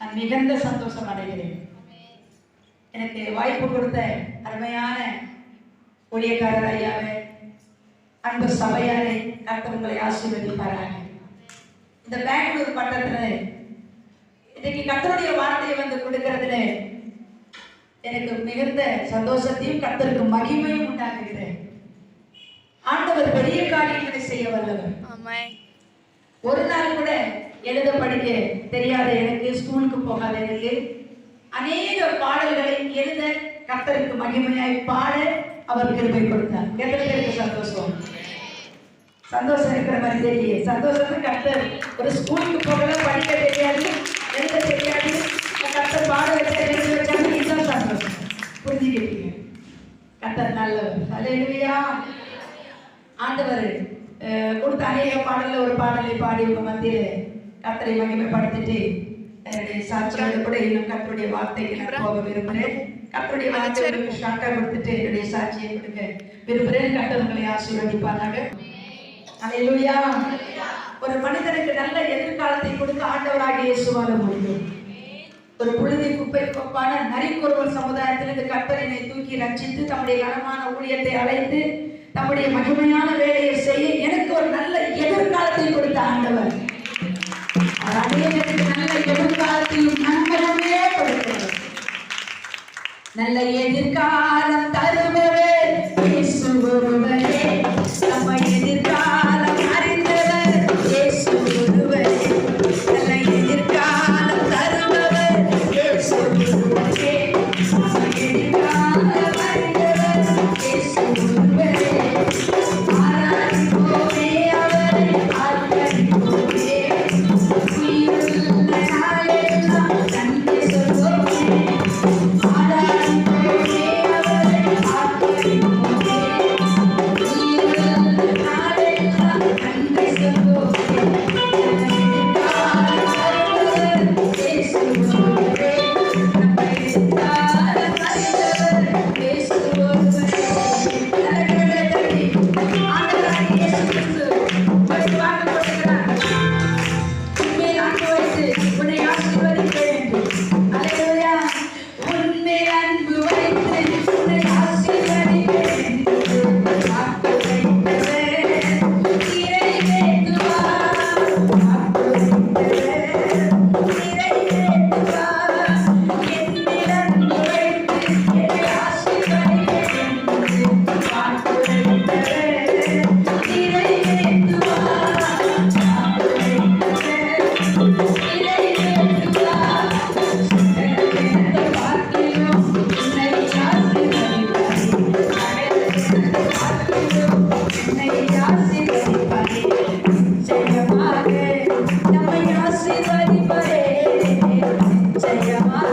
நான் மிகுந்த சந்தோஷம் அடைகிறேன். எனக்கு வாய்ப்பு கொடுத்த அருமையான ஊழியக்காரர் ஐயாவே அன்பு சபையாரே கர்த்தர் உங்களை ஆசீர்வதிப்பாராக. இந்த பெங்களூர் பட்டத்துல இன்னைக்கு கர்த்தருடைய வார்த்தையை வந்து கொடுக்கறதுல எனக்கு மிகுந்த சந்தோஷத்தையும் கர்த்தருக்கு மகிமையும் உண்டாகுகிறது ஆண்டவர் பெரிய காரியங்களை செய்ய வல்லவர். ஒரு நாள் கூட எழுத படிக்க தெரியாத எனக்கு ஸ்கூலுக்கு போகாத எனக்கு அநேக பாடல்களை எழுத கர்த்தருக்கு மகிமையாய் பாட அவர் கிருபை கொடுத்தார். எத்தனை பேருக்கு சந்தோஷம்? சந்தோஷம் இருக்கிற மாதிரி தெரியல சந்தோஷம் கர்த்தர் ஒரு ஸ்கூலுக்கு போகல படிக்க தெரியாது எழுத தெரியாது கர்த்தர் பாட எழுத வச்சாங்க இதுதான் சந்தோஷம். புரிஞ்சுக்கிட்டீங்க? கர்த்தர் நல்லவர். ஹalleluya ஆண்டவர் கொடுத்த அநேக பாடல்ல ஒரு பாடலை பாடி உங்க மத்தியில் கர்த்தரை மகிமைப்படுத்திட்டு என்னுடைய சாட்சியோட கூட இன்னும் கர்த்தருடைய வார்த்தைக்கு நான் போக விரும்புகிறேன். கர்த்தருடைய வார்த்தைகளுக்கு ஷார்ட்டா கொடுத்துட்டு என்னுடைய சாட்சியை கொடுக்க விரும்புகிறேன் உங்களை ஆசீர்வதிப்பாராக. ஹalleluya ஒரு மனிதனுக்கு நல்ல எதிர்காலத்தை கொடுக்க ஆண்டவராகிய இயேசுவால முடியும். ஒரு புழுதி குப்பை கொப்பான நரிக்குறவர் சமுதாயத்திலிருந்து கர்த்தரினை தூக்கி ரட்சித்து தம்முடைய கனமான ஊழியத்தை அழைத்து தம்முடைய மகிமையான வேலையை நல்ல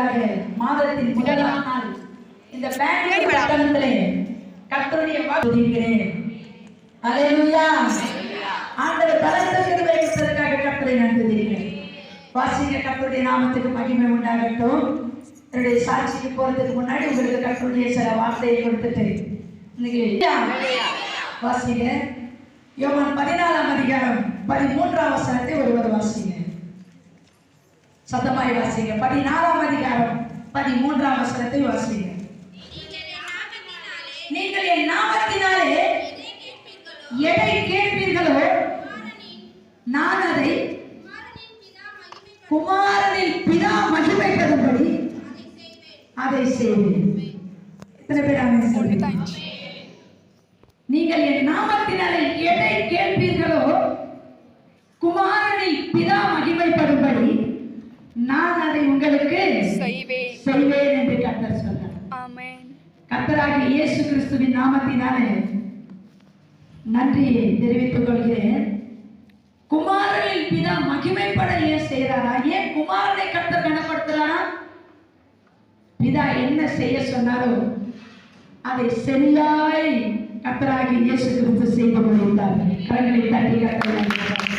உங்களுக்காக மாதத்தின் முதலாம் நாள். இந்த பேங்க் பட்டணத்திலே கர்த்தருடைய வாக்குகிறேன் அல்லேலூயா ஆண்டவர் பலத்திற்கு வைப்பதற்காக கர்த்தரை நன்றிக்கிறேன் வாசிக்க கர்த்தருடைய நாமத்துக்கு மகிமை உண்டாகட்டும். என்னுடைய சாட்சிக்கு போறதுக்கு முன்னாடி உங்களுக்கு கர்த்தருடைய சில வார்த்தையை கொடுத்துட்டு இன்னைக்கு வாசிங்க. யோவான் பதினாலாம் அதிகாரம் பதிமூன்றாம் வசனத்தை ஒருவர் வாசிங்க. சத்தமாய் வாசிங்க. பதினாறாம் அதிகாரம் பதிமூன்றாம் வசனத்தை வாசிங்க. நீங்கள் என் நாமத்தினாலே எதை கேட்பீர்களோ நான் அதை குமாரனின் பிதா மகிமைப்படும்படி அதை செய்வேன். எத்தனை பேர் சொல்லுங்க நீங்கள் என் நாமத்தினாலே எதை கேட்பீர்களோ குமாரனில் பிதா மகிமைப்படும்படி நான் அதை உங்களுக்கு செய்வேன். என்று கர்த்தர் சொன்னார். ஆமென். கர்த்தராகிய இயேசு கிறிஸ்துவின் நாமத்தினாலே நன்றியை தெரிவித்துக் கொள்கிறேன். குமாரனில் பிதா மகிமைப்பட ஏன் செய்கிறாரா? ஏன் குமாரனை கர்த்தர் கனப்படுத்துறார்? பிதா என்ன செய்ய சொன்னாரோ அதை சரியாய் கத்தராகி இயேசு கிறிஸ்து செய்து முடித்தார். கரங்களை தட்டி கத்தராகி கத்தராகி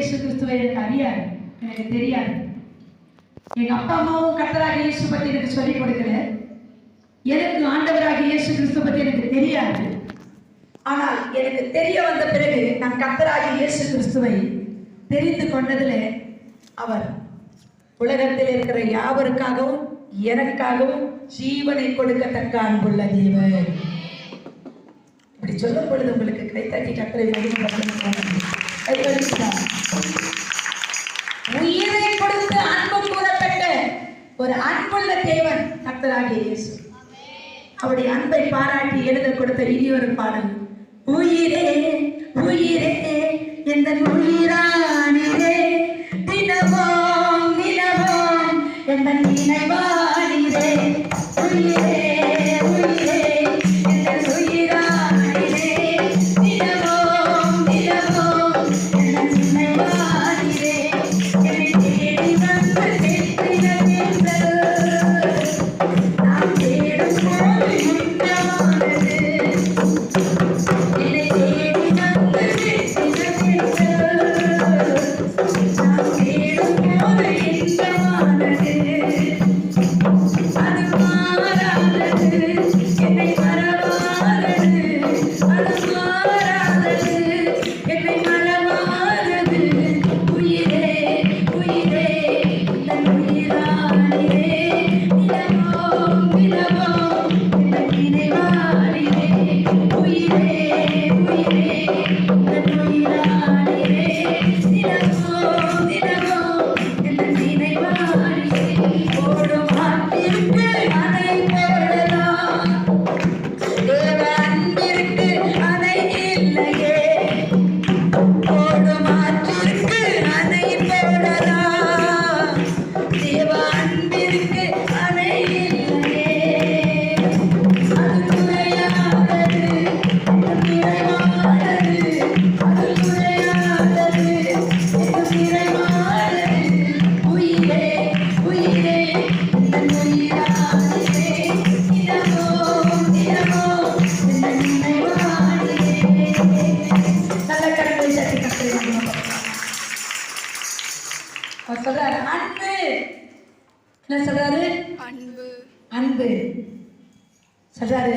இயேசு கிறிஸ்துவை எனக்கு அறியாது. எனக்கு தெரியாது. எங்க அப்பா அம்மாவும் கத்தராக இயேசு பத்தி எனக்கு சொல்லிக் கொடுக்கல. எனக்கு ஆண்டவராக இயேசு கிறிஸ்து பத்தி எனக்கு தெரியாது. ஆனால் எனக்கு தெரிய வந்த பிறகு நான் கத்தராக இயேசு கிறிஸ்துவை தெரிந்து கொண்டதில் அவர் உலகத்தில் இருக்கிற யாவருக்காகவும் எனக்காகவும் ஜீவனை கொடுக்கத்தக்க அன்புள்ள தேவன். இப்படி சொல்லும் பொழுது உங்களுக்கு கைத்தட்டி கத்தரை உயிரை கொடுத்து அன்பு கூறப்பட்ட ஒரு அன்புள்ள தேவன் கத்தராகிய இயேசு. அவருடைய அன்பை பாராட்டி எழுத கொடுத்த இனியொரு பாடல். உயிரே உயிரே எந்த உயிரா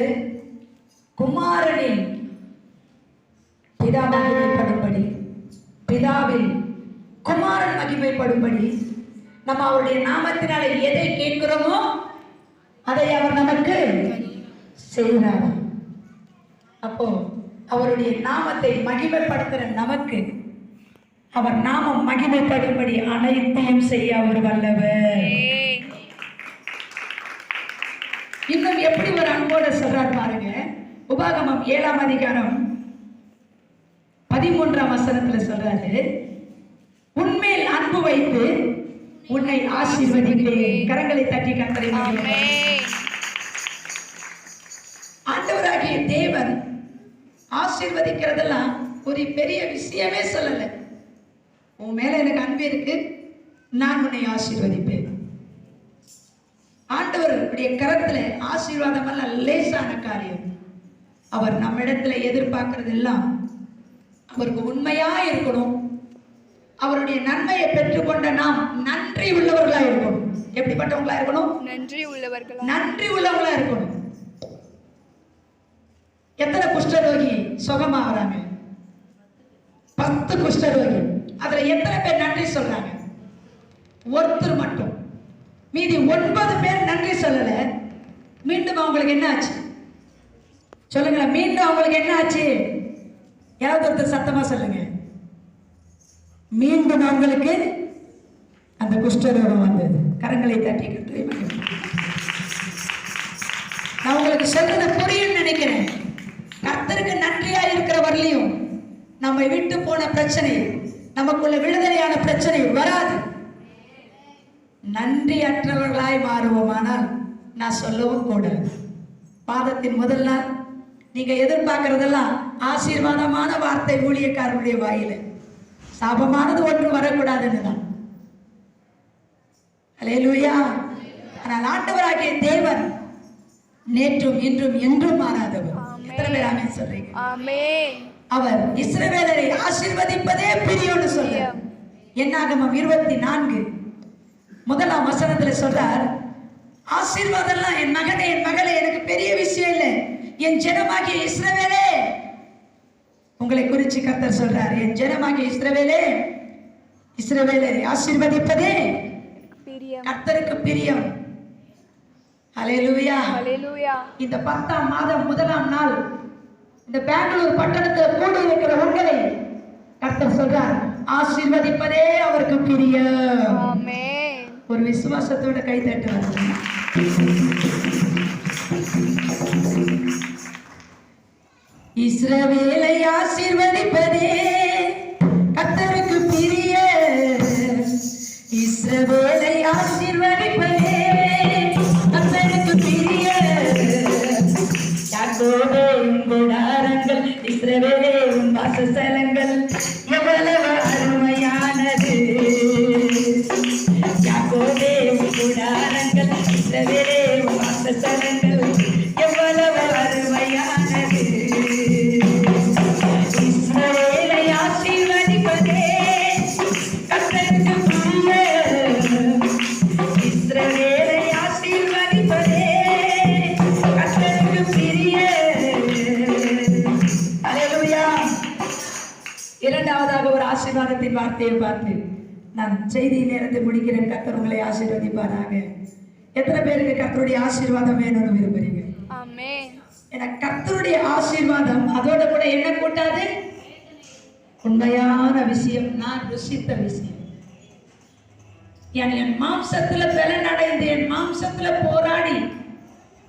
சொல்றாரு குமாரனில் பிதா மகிமைப்படும்படி பிதாவில் குமாரன் மகிமைப்படும்படி நம்ம அவருடைய நாமத்தினால எதை கேட்கிறோமோ அதை அவர் நமக்கு செய்கிறார். அப்போ அவருடைய நாமத்தை மகிமைப்படுத்துகிற நமக்கு அவர் நாமம் மகிமைப்படும்படி அனைத்தையும் செய்ய அவர் வல்லவர். இன்னும் எப்படி ஒரு அன்போட சொல்றார் பாருங்க. உபாகமம் ஏழாம் அதிகாரம் பதிமூன்றாம் வசனத்துல சொல்றாரு உண்மையில் அன்பு வைத்து உன்னை ஆசீர்வதிப்பேன். கரங்களை தட்டி கத்தரை ஆண்டவராகிய தேவன் ஆசீர்வதிக்கிறதெல்லாம் ஒரு பெரிய விஷயமே சொல்லலை. உன் மேல எனக்கு அன்பு இருக்கு. நான் உன்னை ஆசீர்வதிப்பேன். ஆண்டவருடைய கரத்துல ஆசீர்வாதம் அல்ல லேசான காரியம். அவர் நம்மிடத்துல எதிர்பார்க்கறது எல்லாம் அவருக்கு உண்மையா இருக்கணும். அவருடைய நன்மையை பெற்றுக்கொண்ட நாம் நன்றி உள்ளவர்களா இருக்கணும். எப்படிப்பட்டவங்களா இருக்கணும்? நன்றி உள்ளவர்களா. நன்றி உள்ளவங்களா இருக்கணும். எத்தனை குஷ்டரோகி சுகமாகறாங்க? பத்து குஷ்டரோகி. அதுல எத்தனை பேர் நன்றி சொல்றாங்க? ஒருத்தர் மீதி ஒன்பது பேர் நன்றி சொல்லல. மீண்டும் அவங்களுக்கு என்ன ஆச்சு? சொல்லுங்களேன் மீண்டும் அவங்களுக்கு என்ன ஆச்சு? யாராவது ஒருத்தர் சத்தமா சொல்லுங்க. மீண்டும் அவங்களுக்கு அந்த குஷ்டரோகம் வந்தது. கரங்களை தட்டி நான் உங்களுக்கு சொல்றது புரியும் நினைக்கிறேன். கர்த்தருக்கு நன்றியா இருக்கிற வரலையும் நம்ம விட்டு போன பிரச்சனை நமக்குள்ள விடுதலையான பிரச்சனை வராது. நன்றியற்றவர்களாய் மாறுவோமானால் நான் சொல்லவும் கூடாது பாதத்தின் முதல் நாள் நீங்க எதிர்பார்க்கறதெல்லாம் ஆசீர்வாதமான வார்த்தை ஊழியக்காரருடைய வாயில. சாபமானது ஒன்று வரக்கூடாதுன்னு தான். அல்லேலூயா ஆனால் ஆண்டவராகிய தேவன் நேற்றும் இன்றும் என்றும் மாறாதவர். எத்தனை பேர் சொல்றீங்க? அவர் இஸ்ரவேலரை ஆசீர்வதிப்பதே பிரியம்னு சொல்றார். என்னாகமம் இருபத்தி நான்கு முதலாம் வசனத்துல சொல்றார் ஆசீர்வாதம்லாம் என் மகனே என் மகளே எனக்கு பெரிய விஷயம் இல்லை. என் ஜனமாகிய இஸ்ரவேலே. உங்களை குறிச்சு கர்த்தர் சொல்றார் என் ஜனமாகிய இஸ்ரவேலே இஸ்ரவேலை ஆசீர்வதிப்பதே கர்த்தருக்கு பிரியம். ஹalleluya. இந்த பத்தாம் மாதம் முதலாம் நாள் இந்த பெங்களூர் பட்டணத்தில் கூடி இருக்கிற உங்களை கர்த்தர் சொல்றார் ஆசீர்வதிப்பதே அவருக்கு பிரியம். விசுவாசத்தோட கை தட்டு வரணும். இஸ்ரவேலை ஆசீர்வதிப்பதே கத்தருக்கு பிரிய. இஸ்ரவேலை ஆசீர்வதிப்பதே கத்தருக்கு பிரிய. யாக்கோபே உன் கூடாரங்கள் இஸ்ரவேலே உன் வாசஸ்தலங்கள். ஆசீர்வாதத்தின் வார்த்தையை பார்த்து நான் செய்தி நேரத்தை முடிக்கிறேன் கர்த்தர் உங்களை ஆசீர்வதிப்பாராக. எத்தனை பேருக்கு கர்த்தருடைய ஆசீர்வாதம் வேணும்னு விரும்புறீங்க? ஏன்னா கர்த்தருடைய ஆசீர்வாதம் அதோட கூட என்ன கூட்டாது? உண்மையான விஷயம் நான் ருசித்த விஷயம். என் என் மாம்சத்துல பலன் அடைந்து என் மாம்சத்துல போராடி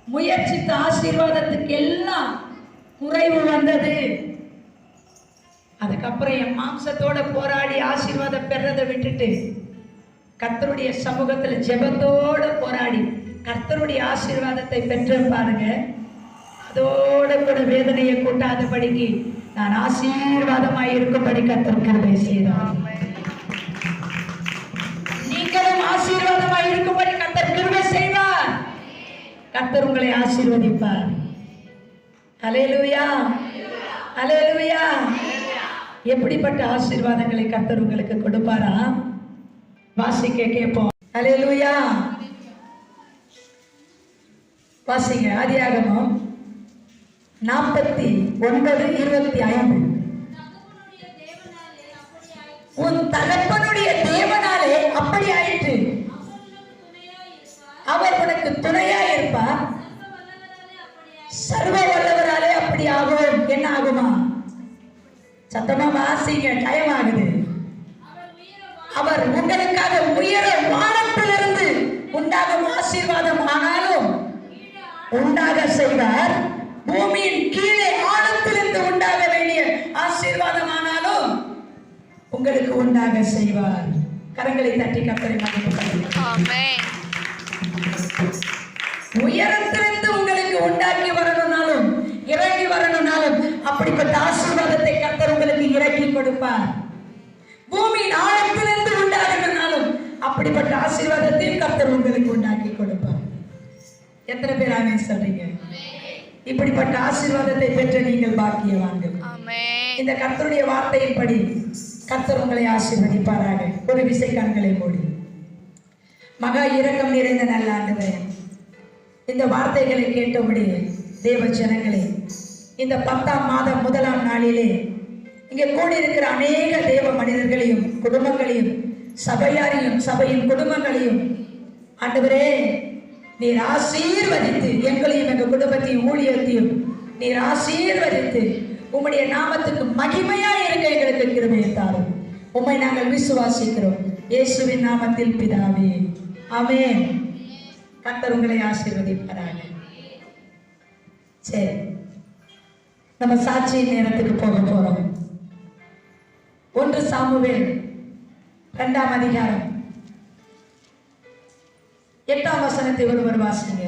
முயற்சித்த ஆசீர்வாதத்துக்கு எல்லாம் குறைவு வந்தது. அதுக்கப்புறம் என் மாம்சத்தோட போராடி ஆசீர்வாதம் பெறதை விட்டுட்டு கர்த்தருடைய சமூகத்தில் ஜெபத்தோட போராடி கர்த்தருடைய ஆசீர்வாதத்தை பெற்று பாருங்க. அதோட கூட வேதனையை கூட்டாதபடிக்கு நான் ஆசீர்வாதமாய் இருக்கும்படி கர்த்தர் கிருபை நீங்களும் ஆசீர்வாதமாய் இருக்கும்படி கத்தர் கிருபை செய்வார். கத்தர் உங்களை ஆசீர்வதிப்பார். அலேலுயா அலேலுயா எப்படிப்பட்ட ஆசீர்வாதங்களை கத்தர் உங்களுக்கு கொடுப்பாரா? வாசிக்க கேட்போம். அலையலூயா வாசிங்க ஆதியாகமம் நாற்பத்தி ஒன்பது இருபத்தி ஐந்து. உன் தகப்பனுடைய தேவனாலே அப்படி ஆயிற்று அவர் உனக்கு துணையா இருப்பார் சர்வ வல்லவராலே அப்படி ஆகும் என்ன ஆகுமா? சத்தமா வாசிங்க டைம் ஆகுது அவர் உங்களுக்காக உயர வானத்திலிருந்து உண்டாகும் ஆசீர்வாதம் ஆனாலும் உண்டாக செய்வார் பூமியின் கீழே ஆழத்திலிருந்து உண்டாக வேண்டிய ஆசீர்வாதம் ஆனாலும் உங்களுக்கு உண்டாக செய்வார். கரங்களை தட்டி கப்பரை உயரத்திலிருந்து உங்களுக்கு உண்டாக்கி வரணும்னாலும் இறங்கி வரணும்னாலும் அப்படிப்பட்ட ஆசீர்வாதத்தை கொடுப்பார் பூமியின் ஆழத்திலிருந்து உண்டாகணும்னாலும் அப்படிப்பட்ட ஆசீர்வாதத்தையும் கர்த்தர் உங்களுக்கு உண்டாக்கி கொடுப்பார். எத்தனை பேர் ஆமென் சொல்றீங்க? இப்படிப்பட்ட ஆசீர்வாதத்தை பெற்ற நீங்கள் பாக்கியவான்கள். இந்த கர்த்தருடைய வார்த்தையின்படி கர்த்தர் உங்களை ஆசீர்வதிப்பாராக. ஒரு விசை கண்களை மூடி. மகா இரக்கம் நிறைந்த நல்ல ஆண்டவரே இந்த வார்த்தைகளை கேட்டபடி தேவ ஜனங்களே இந்த பத்தாம் மாதம் முதலாம் நாளிலே இங்கே கூடியிருக்கிற அநேக தேவ மனிதர்களையும் குடும்பங்களையும் சபையாரையும் சபையின் குடும்பங்களையும் ஆண்டவரே நீர் ஆசீர்வதித்து எங்களையும் எங்கள் குடும்பத்தையும் ஊழியத்தையும் நீர் ஆசீர்வதித்து உம்முடைய நாமத்துக்கு மகிமையாக இருக்க எங்களுக்கு கிருமையை தாரும். உம்மை நாங்கள் விசுவாசிக்கிறோம். இயேசுவின் நாமத்தில் பிதாவே ஆமென். கத்தர் உங்களை ஆசீர்வதிப்பாராங்க சரி நம்ம சாட்சியின் நேரத்துக்கு போக போறோம். ஒன்று சாமுவேல் இரண்டாம் அதிகாரம். எட்டாம் வசனத்தை ஒருவர் வாசிங்க